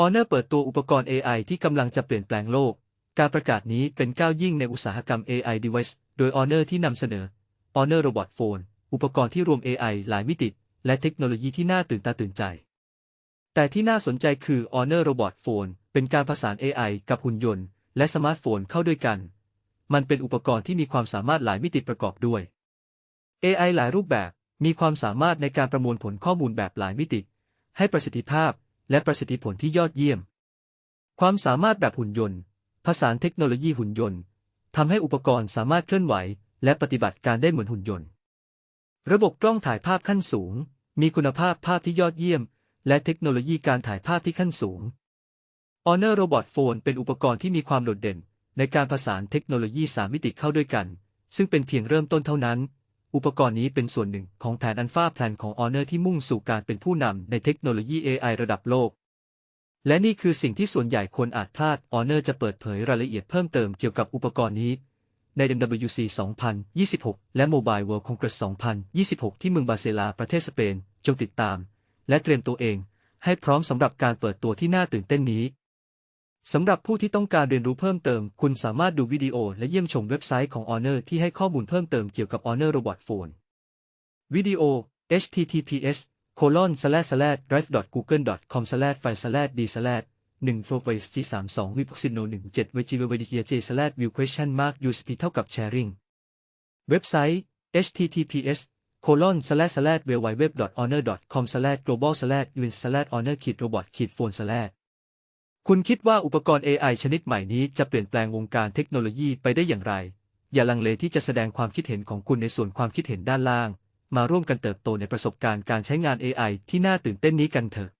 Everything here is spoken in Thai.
Honor เปิดตัวอุปกรณ์ AI ที่กำลังจะเปลี่ยนแปลงโลก การประกาศนี้เป็นก้าวยิ่งในอุตสาหกรรม AI device โดย Honor ที่นำเสนอ Honor Robot Phone อุปกรณ์ที่รวม AI หลายมิติ และเทคโนโลยีที่น่าตื่นตาตื่นใจ แต่ที่น่าสนใจคือ Honor Robot Phone เป็นการผสาน AI กับหุ่นยนต์ และสมาร์ทโฟนเข้าด้วยกัน มันเป็นอุปกรณ์ที่มีความสามารถหลายมิติประกอบด้วย AI หลายรูปแบบมีความสามารถในการประมวลผลข้อมูลแบบหลายมิติ ให้ประสิทธิภาพ และประสิทธิผลที่ยอดเยี่ยม ความสามารถแบบหุ่นยนต์ ผสานเทคโนโลยีหุ่นยนต์ทำให้อุปกรณ์สามารถเคลื่อนไหว และปฏิบัติการได้เหมือนหุ่นยนต์ ระบบกล้องถ่ายภาพขั้นสูง มีคุณภาพภาพที่ยอดเยี่ยม และเทคโนโลยีการถ่ายภาพที่ขั้นสูง Honor Robot Phone เป็นอุปกรณ์ที่มีความโดดเด่น ในการผสานเทคโนโลยี3มิติเข้าด้วยกัน ซึ่งเป็นเพียงเริ่มต้นเท่านั้น อุปกรณ์นี้เป็นส่วนหนึ่งของแผนอันฟ้าแพลนของ Honor ที่มุ่งสู่การเป็นผู้นำในเทคโนโลยี AI ระดับโลก และนี่คือสิ่งที่ส่วนใหญ่คนอาจพลาด Honor จะเปิดเผยรายละเอียดเพิ่มเติมเกี่ยวกับอุปกรณ์นี้ ใน MWC 2026 และ Mobile World Congress 2026 ที่เมืองบาร์เซลาประเทศสเปน จงติดตาม และเตรียมตัวเอง ให้พร้อมสำหรับการเปิดตัวที่น่าตื่นเต้นนี้ สำหรับผู้ที่ต้องการเรียนรู้เพิ่มเติม คุณสามารถดูวิดีโอและเยี่ยมชมเว็บไซต์ของ Honor ที่ให้ข้อมูลเพิ่มเติมเกี่ยวกับ Honor Robot Phone วิดีโอ https colon slash slash drive google com slash file slash d slash 1 for voice g 3 2 v p o x i n o 1 7 v g v d j slash view question mark usp เท่ากับ sharing เว็บไซต์ https colon slash slash www honor com slash global slash win slash honor kit robot phone slash คุณคิดว่าอุปกรณ์ AI ชนิดใหม่นี้จะเปลี่ยนแปลงวงการเทคโนโลยีไปได้อย่างไร อย่าลังเลที่จะแสดงความคิดเห็นของคุณในส่วนความคิดเห็นด้านล่าง มาร่วมกันเติบโตในประสบการณ์การใช้งาน AI ที่น่าตื่นเต้นนี้กันเถอะ